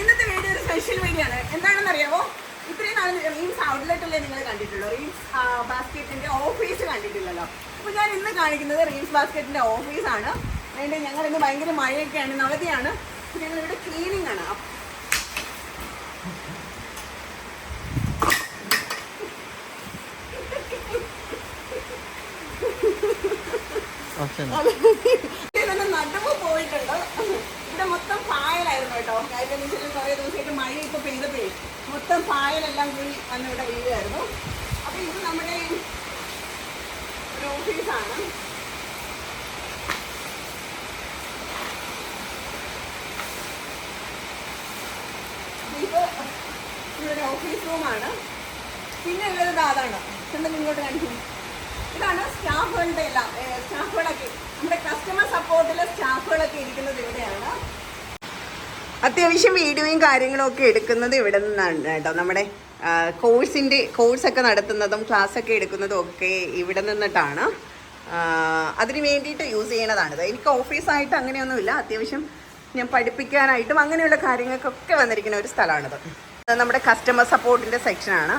ഇന്നത്തെ വീഡിയോ ഒരു special video ആണ്. എന്താണെന്ന് അറിയാമോ ഇത്രയും നാൾ റീംസ് ഔട്ട്ലെറ്റല്ലേ നിങ്ങൾ കണ്ടിട്ടുള്ളൂ. റീംസ് ബാസ്ക്കറ്റിന്റെ ഓഫീസ് കണ്ടിട്ടില്ലല്ലോ. അപ്പോൾ ഞാൻ ഇന്ന് കാണിക്കുന്നത് റീംസ് ബാസ്ക്കറ്റിന്റെ ഓഫീസാണ് വേണ്ടി ഞങ്ങൾ ഇന്ന് ഭയങ്കര മഴയൊക്കെയാണ് നവതിയാണ്. ഞങ്ങളിവിടെ ക്ലീനിങ് ആണ്. അപ്പ- ഇതൊന്ന് നടുവ് പോയിട്ടുണ്ട് ഇവിടെ മൊത്തം പായലായിരുന്നു കേട്ടോ കഴിഞ്ഞ ദിവസം കുറേ ദിവസമായിട്ട് മഴ ഇപ്പൊ പെയ്തപ്പോഴേ മൊത്തം പായലെല്ലാം കൂടി വന്ന് ഇവിടെ വീഴുമായിരുന്നു അപ്പോൾ ഇത് നമ്മുടെ ഒരു ഓഫീസാണ്. ഇത് ഇവിടെ ഓഫീസ് റൂമാണ്. പിന്നെ ഉള്ളത് അതാണ്. ചെന്ന് ഇങ്ങോട്ട് കാണിക്കുന്നു? ഇതാണ് സ്റ്റാഫുകളുടെ എല്ലാം. സ്റ്റാഫുകളൊക്കെ. നമ്മുടെ കസ്റ്റമർ സപ്പോർട്ടിലെ സ്റ്റാഫുകളൊക്കെ ഇരിക്കുന്നത് ഇവിടെയാണ്. അത്യാവശ്യം വീഡിയോയും കാര്യങ്ങളും ഒക്കെ എടുക്കുന്നത് ഇവിടെ നിന്നാണ് കേട്ടോ. നമ്മുടെ കോഴ്സിന്റെ കോഴ്സൊക്കെ നടത്തുന്നതും ക്ലാസ്സൊക്കെ എടുക്കുന്നതും ഒക്കെ ഇവിടെ നിന്നിട്ടാണ്. അതിന് വേണ്ടിയിട്ട് യൂസ് ചെയ്യണതാണിത് എനിക്ക് ഓഫീസായിട്ട് അങ്ങനെയൊന്നുമില്ല. അത്യാവശ്യം ഞാൻ പഠിപ്പിക്കാനായിട്ടും അങ്ങനെയുള്ള കാര്യങ്ങൾക്കൊക്കെ വന്നിരിക്കുന്ന ഒരു സ്ഥലമാണിത്. നമ്മുടെ കസ്റ്റമർ സപ്പോർട്ടിന്റെ സെക്ഷനാണ്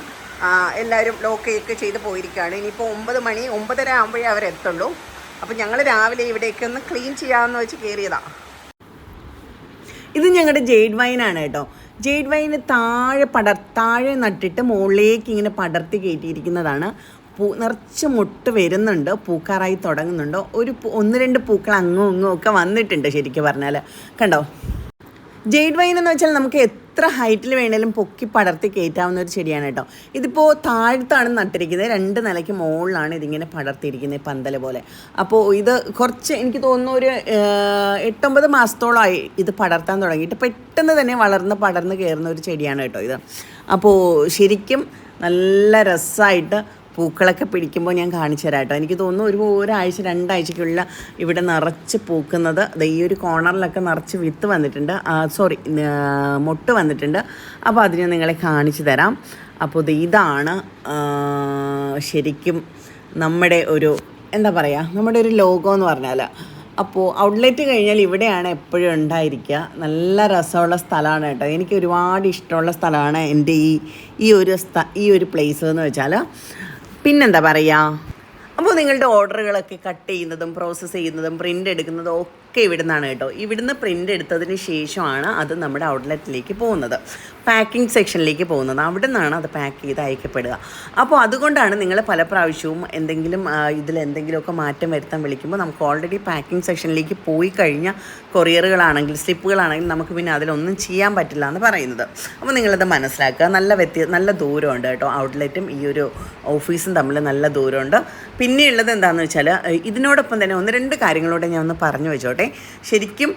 എല്ലാവരും ലോക്കേക്ക് ചെയ്ത് പോയിരിക്കുകയാണ്. ഇനിയിപ്പോൾ ഒമ്പത് മണി ഒമ്പതര ആകുമ്പോഴേ അവരെത്തുള്ളൂ. അപ്പോൾ ഞങ്ങൾ രാവിലെ ഇവിടേക്ക് ഒന്ന് ക്ലീൻ ചെയ്യാമെന്ന് വെച്ച് കയറിയതാണ് ഇത് ഞങ്ങളുടെ ജെയ്ഡ് വൈനാണ് കേട്ടോ. ജെയ്ഡ് വൈന് താഴെ പടർ താഴെ നട്ടിട്ട് മുകളിലേക്ക് ഇങ്ങനെ പടർത്തി കയറ്റിയിരിക്കുന്നതാണ് പൂ നിറച്ച് മുട്ട് വരുന്നുണ്ട് പൂക്കാറായി തുടങ്ങുന്നുണ്ട്. ഒരു ഒന്ന് രണ്ട് പൂക്കൾ അങ്ങും ഇങ്ങും ഒക്കെ വന്നിട്ടുണ്ട് ശരിക്കും പറഞ്ഞാൽ കണ്ടോ? ജെയ്ഡ് വൈൻ എന്ന് വെച്ചാൽ നമുക്ക് എത്ര ഹൈറ്റിൽ വേണേലും പൊക്കി പടർത്തി കയറ്റാവുന്ന ഒരു ചെടിയാണ് കേട്ടോ. ഇതിപ്പോൾ താഴത്താണ് നട്ടിരിക്കുന്നത്. രണ്ട് നിലയ്ക്ക് മുകളിലാണ് ഇതിങ്ങനെ പടർത്തിയിരിക്കുന്നത് പന്തൽ പോലെ. അപ്പോൾ ഇത് കുറച്ച് എനിക്ക് തോന്നുന്നു ഒരു എട്ടൊമ്പത് മാസത്തോളമായി ഇത് പടർത്താൻ തുടങ്ങിയിട്ട് പെട്ടെന്ന് തന്നെ വളർന്ന് പടർന്ന് കയറുന്ന ഒരു ചെടിയാണ് കേട്ടോ ഇത്. അപ്പോൾ ശരിക്കും നല്ല രസമായിട്ട് പൂക്കളൊക്കെ പിടിക്കുമ്പോൾ ഞാൻ കാണിച്ചു തരാം കേട്ടോ. എനിക്ക് തോന്നുന്നു ഒരു ഒരാഴ്ച രണ്ടാഴ്ചക്കുള്ള ഇവിടെ നിറച്ച് പൂക്കുന്നത്. ദേ ഈ ഒരു കോർണറിലൊക്കെ നിറച്ച് വിത്ത് വന്നിട്ടുണ്ട്. സോറി മൊട്ട് വന്നിട്ടുണ്ട്. അപ്പോൾ അതിന് നിങ്ങളെ കാണിച്ചു തരാം. അപ്പോൾ ഇത് ഇതാണ് ശരിക്കും നമ്മുടെ ഒരു എന്താ പറയുക നമ്മുടെ ഒരു ലോഗോ എന്ന് പറഞ്ഞാൽ അപ്പോൾ ഔട്ട്ലെറ്റ് കഴിഞ്ഞാൽ ഇവിടെയാണ് എപ്പോഴും ഉണ്ടായിരിക്കുക. നല്ല രസമുള്ള സ്ഥലമാണ് കേട്ടോ. എനിക്ക് ഒരുപാട് ഇഷ്ടമുള്ള സ്ഥലമാണ് എന്റെ ഈ ഈ ഒരു സ്ഥ ഈ ഒരു പ്ലേസ് എന്ന് വെച്ചാൽ പിന്നെന്താ പറയുക അപ്പോൾ നിങ്ങളുടെ ഓർഡറുകളൊക്കെ കട്ട് ചെയ്യുന്നതും പ്രോസസ്സ് ചെയ്യുന്നതും പ്രിന്റ് എടുക്കുന്നതും ഒക്കെ ഇവിടെ നിന്നാണ് കേട്ടോ. ഇവിടുന്ന് പ്രിന്റ് എടുത്തതിന് ശേഷമാണ് അത് നമ്മുടെ ഔട്ട്ലെറ്റിലേക്ക് പോകുന്നത്. പാക്കിംഗ് സെക്ഷനിലേക്ക് പോകുന്നത്. അവിടെ നിന്നാണ് അത് പാക്ക് ചെയ്ത് അയക്കപ്പെടുക. അപ്പോൾ അതുകൊണ്ടാണ് നിങ്ങൾ പല പ്രാവശ്യവും എന്തെങ്കിലും ഇതിൽ എന്തെങ്കിലുമൊക്കെ മാറ്റം വരുത്താൻ വിളിക്കുമ്പോൾ നമുക്ക് ഓൾറെഡി പാക്കിംഗ് സെക്ഷനിലേക്ക് പോയി കഴിഞ്ഞ കൊറിയറുകളാണെങ്കിൽ സ്ലിപ്പുകളാണെങ്കിലും നമുക്ക് പിന്നെ അതിലൊന്നും ചെയ്യാൻ പറ്റില്ല എന്ന് പറയുന്നത്. അപ്പോൾ നിങ്ങളത് മനസ്സിലാക്കുക. നല്ല വ്യത്യ നല്ല ദൂരമുണ്ട് കേട്ടോ. ഔട്ട്ലെറ്റും ഈ ഒരു ഓഫീസും തമ്മിൽ നല്ല ദൂരമുണ്ട്. പിന്നെയുള്ളത് എന്താണെന്ന് വെച്ചാൽ ഇതിനോടൊപ്പം തന്നെ ഒന്ന് രണ്ട് കാര്യങ്ങളോടെ ഞാൻ ഒന്ന് പറഞ്ഞു വെച്ചോട്ടെ. ശരിക്കും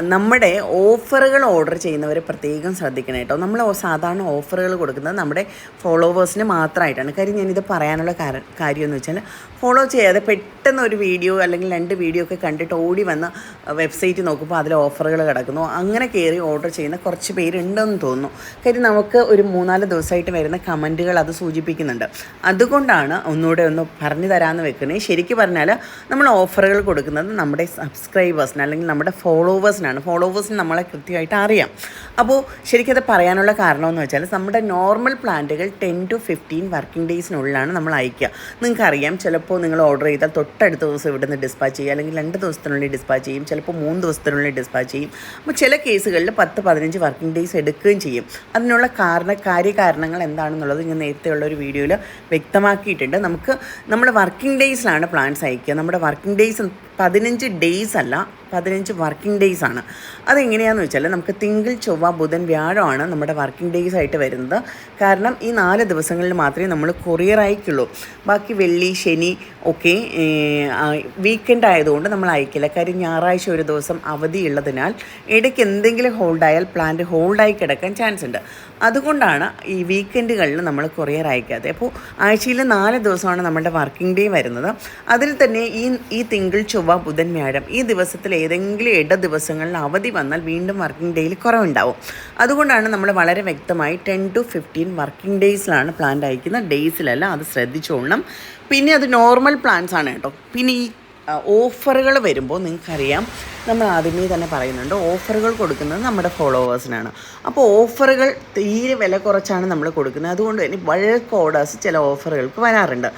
നമ്മുടെ ഓഫറുകൾ ഓർഡർ ചെയ്യുന്നവർ പ്രത്യേകം ശ്രദ്ധിക്കണം കേട്ടോ. നമ്മൾ സാധാരണ ഓഫറുകൾ കൊടുക്കുന്നത് നമ്മുടെ ഫോളോവേഴ്സിന് മാത്രമായിട്ടാണ്. കാര്യം ഞാനിത് പറയാനുള്ള കാര- കാര്യം എന്ന് വെച്ചാൽ ഫോളോ ചെയ്യാതെ പെട്ടെന്ന് ഒരു വീഡിയോ അല്ലെങ്കിൽ രണ്ട് വീഡിയോ ഒക്കെ കണ്ടിട്ട് ഓടി വന്ന് വെബ്സൈറ്റ് നോക്കുമ്പോൾ അതിൽ ഓഫറുകൾ കിടക്കുന്നു. അങ്ങനെ കയറി ഓർഡർ ചെയ്യുന്ന കുറച്ച് പേരുണ്ടെന്ന് തോന്നുന്നു. കാര്യം നമുക്ക് ഒരു മൂന്നാൽ ദിവസമായിട്ട് വരുന്ന കമന്റുകൾ അത് സൂചിപ്പിക്കുന്നുണ്ട്. അതുകൊണ്ടാണ് ഒന്നുകൂടെ ഒന്ന് പറഞ്ഞു തരാമെന്ന് വെക്കുന്നത്. ശരിക്കും പറഞ്ഞാൽ നമ്മൾ ഓഫറുകൾ കൊടുക്കുന്നത് നമ്മുടെ സബ്സ്ക്രൈബേഴ്സിന് അല്ലെങ്കിൽ നമ്മുടെ ഫോളോവേഴ്സിനാണ് ഫോളോവേഴ്സിന് നമ്മളെ കൃത്യമായിട്ട് അറിയാം. അപ്പോൾ ശരിക്കും അത് പറയാനുള്ള കാരണമെന്ന് വെച്ചാൽ നമ്മുടെ നോർമൽ പ്ലാന്റുകൾ ടെൻ ടു ഫിഫ്റ്റീൻ വർക്കിംഗ് ഡേയ്സിനുള്ളിലാണ് നമ്മൾ അയക്കുക നിങ്ങൾക്കറിയാം ചിലപ്പോൾ നിങ്ങൾ ഓർഡർ ചെയ്താൽ തൊട്ടടുത്ത ദിവസം ഇവിടെ നിന്ന് ഡിസ്പാച്ച് ചെയ്യുക അല്ലെങ്കിൽ രണ്ട് ദിവസത്തിനുള്ളിൽ ഡിസ്പാച്ച് ചെയ്യും ചിലപ്പോൾ മൂന്ന് ദിവസത്തിനുള്ളിൽ ഡിസ്പാച്ച് ചെയ്യും. അപ്പോൾ ചില കേസുകളിൽ പത്ത് പതിനഞ്ച് വർക്കിംഗ് ഡേയ്സ് എടുക്കുകയും ചെയ്യും. അതിനുള്ള കാരണ കാര്യകാരണങ്ങൾ എന്താണെന്നുള്ളത് ഞാൻ നേരത്തെയുള്ള ഒരു വീഡിയോയിൽ വ്യക്തമാക്കിയിട്ടുണ്ട്. നമുക്ക് നമ്മുടെ വർക്കിംഗ് ഡേയ്സിലാണ് പ്ലാൻസ് അയക്കുക നമ്മുടെ വർക്കിംഗ് ഡേയ്സ് പതിനഞ്ച് ഡേയ്സ് അല്ല പതിനഞ്ച് വർക്കിംഗ് ഡേയ്സ് ആണ്. അതെങ്ങനെയാണെന്ന് വെച്ചാൽ നമുക്ക് തിങ്കൾ ചൊവ്വ ബുധൻ വ്യാഴമാണ് നമ്മുടെ വർക്കിംഗ് ഡേയ്സ് ആയിട്ട് വരുന്നത്. കാരണം ഈ നാല് ദിവസങ്ങളിൽ മാത്രമേ നമ്മൾ കൊറിയർ അയക്കുള്ളൂ ബാക്കി വെള്ളി ശനി ഒക്കെ വീക്കെൻഡ് ആയതുകൊണ്ട് നമ്മൾ അയക്കില്ല. കാര്യം ഞായറാഴ്ച ഒരു ദിവസം അവധിയുള്ളതിനാൽ ഇടയ്ക്ക് എന്തെങ്കിലും ഹോൾഡായാൽ പ്ലാന്റ് ഹോൾഡായി കിടക്കാൻ ചാൻസ് ഉണ്ട്. അതുകൊണ്ടാണ് ഈ വീക്കെൻഡുകളിൽ നമ്മൾ കൊറിയർ അയക്കാതെ അപ്പോൾ ആഴ്ചയിൽ നാല് ദിവസമാണ് നമ്മുടെ വർക്കിംഗ് ഡേ വരുന്നത്. അതിൽ തന്നെ ഈ ഈ തിങ്കൾ ചൊവ്വ ബുധൻ വ്യാഴം ഈ ദിവസത്തിൽ ഏതെങ്കിലും ഇട ദിവസങ്ങളിൽ അവധി വന്നാൽ വീണ്ടും വർക്കിംഗ് ഡേയിൽ കുറവുണ്ടാവും. അതുകൊണ്ടാണ് നമ്മൾ വളരെ വ്യക്തമായി ടെൻ ടു ഫിഫ്റ്റീൻ വർക്കിംഗ് ഡേയ്സിലാണ് പ്ലാന്റ് അയക്കുന്ന ഡേയ്സിലല്ല അത് ശ്രദ്ധിച്ചോളണം. പിന്നെ അത് നോർമൽ പ്ലാൻസ് ആണ് കേട്ടോ. പിന്നെ ഈ ഓഫറുകൾ വരുമ്പോൾ നിങ്ങൾക്കറിയാം നമ്മൾ ആദ്യമേ തന്നെ പറയുന്നുണ്ട് ഓഫറുകൾ കൊടുക്കുന്നത് നമ്മുടെ ഫോളോവേഴ്സിനാണ്. അപ്പോൾ ഓഫറുകൾ തീരെ വില കുറച്ചാണ് നമ്മൾ കൊടുക്കുന്നത്. അതുകൊണ്ട് തന്നെ ബൾക്ക് ഓർഡേഴ്സ് ചില ഓഫറുകൾക്ക് വരാറുണ്ട്.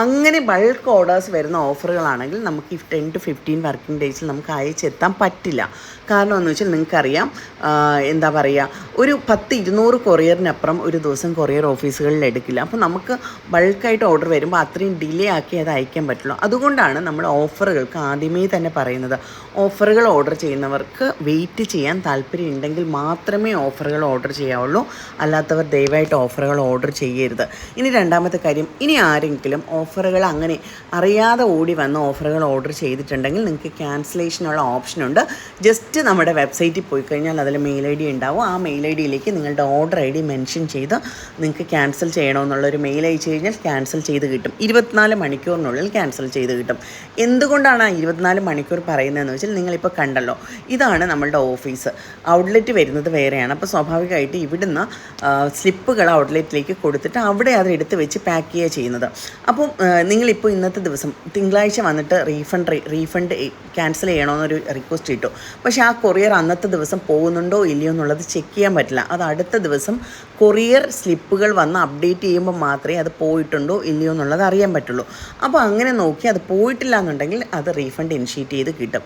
അങ്ങനെ ബൾക്ക് ഓർഡേഴ്സ് വരുന്ന ഓഫറുകളാണെങ്കിൽ നമുക്ക് ടെൻ ടു ഫിഫ്റ്റീൻ വർക്കിംഗ് ഡേയ്സിൽ നമുക്ക് അയച്ചെത്താൻ പറ്റില്ല. കാരണം എന്ന് വെച്ചാൽ നിങ്ങൾക്കറിയാം എന്താ പറയുക ഒരു പത്ത് ഇരുന്നൂറ് കൊറിയറിനപ്പുറം ഒരു ദിവസം കൊറിയർ ഓഫീസുകളിൽ എടുക്കില്ല. അപ്പോൾ നമുക്ക് ബൾക്കായിട്ട് ഓർഡർ വരുമ്പോൾ അത്രയും ഡിലേ ആക്കി അത് അയക്കാൻ പറ്റുള്ളൂ. അതുകൊണ്ടാണ് നമ്മൾ ഓഫറുകൾക്ക് ആദ്യമേ തന്നെ പറയുന്നത്. ഓഫറുകൾ ഓർഡർ ചെയ്യുന്നവർക്ക് വെയിറ്റ് ചെയ്യാൻ താല്പര്യം ഉണ്ടെങ്കിൽ മാത്രമേ ഓഫറുകൾ ഓർഡർ ചെയ്യാവുള്ളൂ. അല്ലാത്തവർ ദയവായിട്ട് ഓഫറുകൾ ഓർഡർ ചെയ്യരുത്. ഇനി രണ്ടാമത്തെ കാര്യം ഇനി ആരെങ്കിലും ഓഫറുകൾ അങ്ങനെ അറിയാതെ ഓടി വന്ന് ഓഫറുകൾ ഓർഡർ ചെയ്തിട്ടുണ്ടെങ്കിൽ നിങ്ങൾക്ക് ക്യാൻസലേഷനുള്ള ഓപ്ഷനുണ്ട് ജസ്റ്റ് നമ്മുടെ വെബ്സൈറ്റിൽ പോയി കഴിഞ്ഞാൽ അതിൽ മെയിൽ ഐ ഡി ഉണ്ടാവും. ആ മെയിൽ ഐ ഡിയിലേക്ക് നിങ്ങളുടെ ഓർഡർ ഐ ഡി മെൻഷൻ ചെയ്ത് നിങ്ങൾക്ക് ക്യാൻസൽ ചെയ്യണമെന്നുള്ളൊരു മെയിൽ അയച്ചു കഴിഞ്ഞാൽ ക്യാൻസൽ ചെയ്ത് കിട്ടും. ഇരുപത്തിനാല് മണിക്കൂറിനുള്ളിൽ ക്യാൻസൽ ചെയ്ത് കിട്ടും. എന്തുകൊണ്ടാണ് ആ ഇരുപത്തിനാല് മണിക്കൂർ പറയുന്നതെന്ന് വെച്ചാൽ നിങ്ങളിപ്പോൾ കണ്ടല്ലോ. ഇതാണ് നമ്മളുടെ ഓഫീസ്. ഔട്ട്ലെറ്റ് വരുന്നത് വേറെയാണ്. അപ്പോൾ സ്വാഭാവികമായിട്ട് ഇവിടുന്ന് സ്ലിപ്പുകൾ ഔട്ട്ലെറ്റിലേക്ക് കൊടുത്തിട്ട് അവിടെ അത് എടുത്ത് വെച്ച് പാക്ക് ചെയ്യുക ചെയ്യുന്നത്. അപ്പം നിങ്ങളിപ്പോൾ ഇന്നത്തെ ദിവസം തിങ്കളാഴ്ച വന്നിട്ട് റീഫണ്ട് റീഫണ്ട് ക്യാൻസൽ ചെയ്യണമെന്നൊരു റിക്വസ്റ്റ് ഇട്ടു. പക്ഷേ ആ കൊറിയർ അന്നത്തെ ദിവസം പോകുന്നുണ്ടോ ഇല്ലയോ എന്നുള്ളത് ചെക്ക് ചെയ്യാൻ പറ്റില്ല. അത് അടുത്ത ദിവസം കൊറിയർ സ്ലിപ്പുകൾ വന്ന് അപ്ഡേറ്റ് ചെയ്യുമ്പോൾ മാത്രമേ അത് പോയിട്ടുണ്ടോ ഇല്ലയോ എന്നുള്ളത് അറിയാൻ പറ്റുള്ളൂ. അപ്പോൾ അങ്ങനെ നോക്കി അത് പോയിട്ടില്ല എന്നുണ്ടെങ്കിൽ അത് റീഫണ്ട് ഇനിഷ്യേറ്റ് ചെയ്ത് കിട്ടും.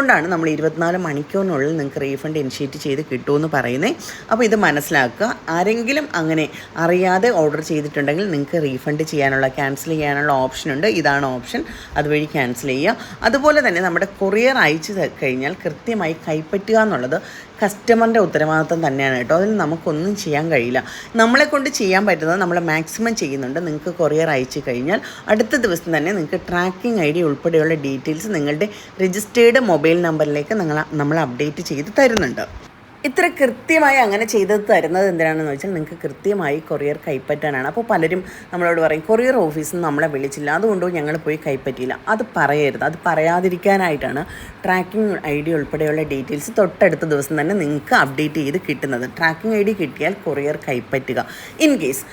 അതുകൊണ്ടാണ് നമ്മൾ ഇരുപത്തിനാല് മണിക്കൂറിനുള്ളിൽ നിങ്ങൾക്ക് റീഫണ്ട് ഇനിഷ്യേറ്റ് ചെയ്ത് കിട്ടുമെന്ന് പറയുന്നത്. അപ്പോൾ ഇത് മനസ്സിലാക്കുക. ആരെങ്കിലും അങ്ങനെ അറിയാതെ ഓർഡർ ചെയ്തിട്ടുണ്ടെങ്കിൽ നിങ്ങൾക്ക് റീഫണ്ട് ചെയ്യാനുള്ള ക്യാൻസൽ ചെയ്യാനുള്ള ഓപ്ഷൻ ഉണ്ട്. ഇതാണ് ഓപ്ഷൻ അതുവഴി ക്യാൻസൽ ചെയ്യുക. അതുപോലെ തന്നെ നമ്മുടെ കൊറിയർ അയച്ചു കഴിഞ്ഞാൽ കൃത്യമായി കൈപ്പറ്റുക എന്നുള്ളത് കസ്റ്റമറിന്റെ ഉത്തരവാദിത്വം തന്നെയാണ് കേട്ടോ. അതിൽ നമുക്കൊന്നും ചെയ്യാൻ കഴിയില്ല. നമ്മളെ കൊണ്ട് ചെയ്യാൻ പറ്റുന്നത് നമ്മൾ മാക്സിമം ചെയ്യുന്നുണ്ട്. നിങ്ങൾക്ക് കൊറിയർ അയച്ചു കഴിഞ്ഞാൽ അടുത്ത ദിവസം തന്നെ നിങ്ങൾക്ക് ട്രാക്കിംഗ് ഐ ഡി ഉൾപ്പെടെയുള്ള ഡീറ്റെയിൽസ് നിങ്ങളുടെ രജിസ്റ്റേർഡ് മൊബൈൽ നമ്പറിലേക്ക് നിങ്ങൾ നമ്മൾ അപ്ഡേറ്റ് ചെയ്ത് തരുന്നുണ്ട്. ഇത്ര കൃത്യമായി അങ്ങനെ ചെയ്ത് തരുന്നത് എന്തിനാണെന്ന് വെച്ചാൽ നിങ്ങൾക്ക് കൃത്യമായി കൊറിയർ കൈപ്പറ്റാനാണ്. അപ്പോൾ പലരും നമ്മളോട് പറയും കൊറിയർ ഓഫീസിൽ നിന്ന് നമ്മളെ വിളിച്ചില്ല. അതുകൊണ്ട് ഞങ്ങൾ പോയി കൈപ്പറ്റിയില്ല. അത് പറയരുത്. അത് പറയാതിരിക്കാനായിട്ടാണ് ട്രാക്കിംഗ് ഐ ഡി ഉൾപ്പെടെയുള്ള ഡീറ്റെയിൽസ് തൊട്ടടുത്ത ദിവസം തന്നെ നിങ്ങൾക്ക് അപ്ഡേറ്റ് ചെയ്ത് കിട്ടുന്നത്. ട്രാക്കിംഗ് ഐ ഡി കിട്ടിയാൽ കൊറിയർ കൈപ്പറ്റുക. ഇൻ കേസ്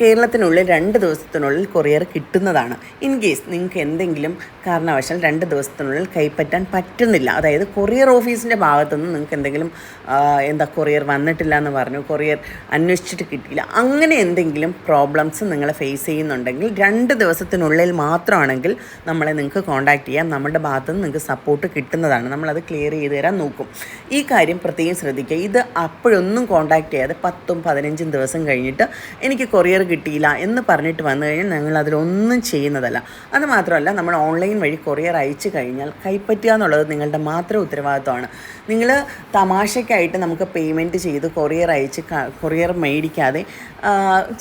കേരളത്തിനുള്ളിൽ രണ്ട് ദിവസത്തിനുള്ളിൽ കൊറിയർ കിട്ടുന്നതാണ്. ഇൻ കേസ് നിങ്ങൾക്ക് എന്തെങ്കിലും കാരണവശാൽ രണ്ട് ദിവസത്തിനുള്ളിൽ കൈപ്പറ്റാൻ പറ്റുന്നില്ല. അതായത് കൊറിയർ ഓഫീസിന്റെ ഭാഗത്തുനിന്ന് നിങ്ങൾക്ക് എന്തെങ്കിലും എന്താ കൊറിയർ വന്നിട്ടില്ല എന്ന് പറഞ്ഞു. കൊറിയർ അന്വേഷിച്ചിട്ട് കിട്ടിയില്ല. അങ്ങനെ എന്തെങ്കിലും പ്രോബ്ലംസ് നിങ്ങൾ ഫേസ് ചെയ്യുന്നുണ്ടെങ്കിൽ രണ്ട് ദിവസത്തിനുള്ളിൽ മാത്രമാണെങ്കിൽ നമ്മളെ നിങ്ങൾക്ക് കോൺടാക്റ്റ് ചെയ്യാം. നമ്മുടെ ഭാഗത്തു നിന്ന് നിങ്ങൾക്ക് സപ്പോർട്ട് കിട്ടുന്നതാണ്. നമ്മളത് ക്ലിയർ ചെയ്ത് തരാൻ നോക്കും. ഈ കാര്യം പ്രത്യേകം ശ്രദ്ധിക്കുക. ഇത് അപ്പോഴൊന്നും കോണ്ടാക്ട് ചെയ്യാതെ പത്തും പതിനഞ്ചും ദിവസം കഴിഞ്ഞിട്ട് എനിക്ക് കൊറിയർ കിട്ടിയില്ല എന്ന് പറഞ്ഞിട്ട് വന്നു കഴിഞ്ഞാൽ ഞങ്ങൾ അതിലൊന്നും ചെയ്യുന്നതല്ല. അത് മാത്രമല്ല നമ്മൾ ഓൺലൈൻ വഴി കൊറിയർ അയച്ചു കഴിഞ്ഞാൽ കൈപ്പറ്റുക എന്നുള്ളത് നിങ്ങളുടെ മാത്രം ഉത്തരവാദിത്വമാണ്. നിങ്ങൾ തമാശയ്ക്കായിട്ട് നമുക്ക് പേയ്മെന്റ് ചെയ്ത് കൊറിയർ അയച്ച് കൊറിയർ മേടിക്കാതെ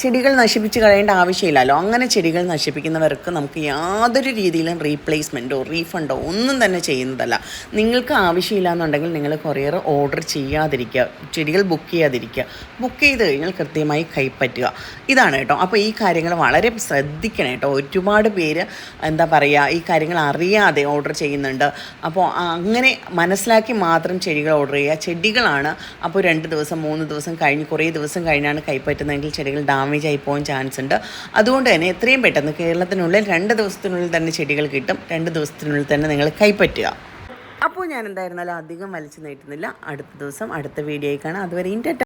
ചെടികൾ നശിപ്പിച്ച് കളയേണ്ട ആവശ്യമില്ലല്ലോ. അങ്ങനെ ചെടികൾ നശിപ്പിക്കുന്നവർക്ക് നമുക്ക് യാതൊരു രീതിയിലും റീപ്ലേസ്മെന്റോ റീഫണ്ടോ ഒന്നും തന്നെ ചെയ്യുന്നതല്ല. നിങ്ങൾക്ക് ആവശ്യമില്ല എന്നുണ്ടെങ്കിൽ നിങ്ങൾ കൊറിയർ ഓർഡർ ചെയ്യാതിരിക്കുക ചെടികൾ ബുക്ക് ചെയ്യാതിരിക്കുക. ബുക്ക് ചെയ്ത് കഴിഞ്ഞാൽ കൃത്യമായി കൈപ്പറ്റുക. ഇതാണ് കേട്ടോ. അപ്പോൾ ഈ കാര്യങ്ങൾ വളരെ ശ്രദ്ധിക്കണം കേട്ടോ. ഒരുപാട് പേര് എന്താ പറയുക ഈ കാര്യങ്ങൾ അറിയാതെ ഓർഡർ ചെയ്യുന്നുണ്ട്. അപ്പോൾ അങ്ങനെ മനസ്സിലാക്കി മാത്രം ചെടികൾ ഓർഡർ ചെയ്യുക. ചെടികളാണ് അപ്പോൾ രണ്ട് ദിവസം മൂന്ന് ദിവസം കഴിഞ്ഞ് കുറേ ദിവസം കഴിഞ്ഞാണ് കൈപ്പറ്റുന്നതെങ്കിൽ ചെടികൾ ഡാമേജ് ആയി പോകാൻ ചാൻസ് ഉണ്ട്. അതുകൊണ്ട് തന്നെ എത്രയും പെട്ടെന്ന് കേരളത്തിനുള്ളിൽ രണ്ട് ദിവസത്തിനുള്ളിൽ തന്നെ ചെടികൾ കിട്ടും. രണ്ട് ദിവസത്തിനുള്ളിൽ തന്നെ നിങ്ങൾ കൈപ്പറ്റുക. അപ്പോൾ ഞാൻ എന്തായിരുന്നാലും അധികം വലിച്ചു നീട്ടുന്നില്ല. അടുത്ത ദിവസം അടുത്ത വീഡിയോയ്ക്കാണ് കാണാം. അതുവരെ ഇന്റെ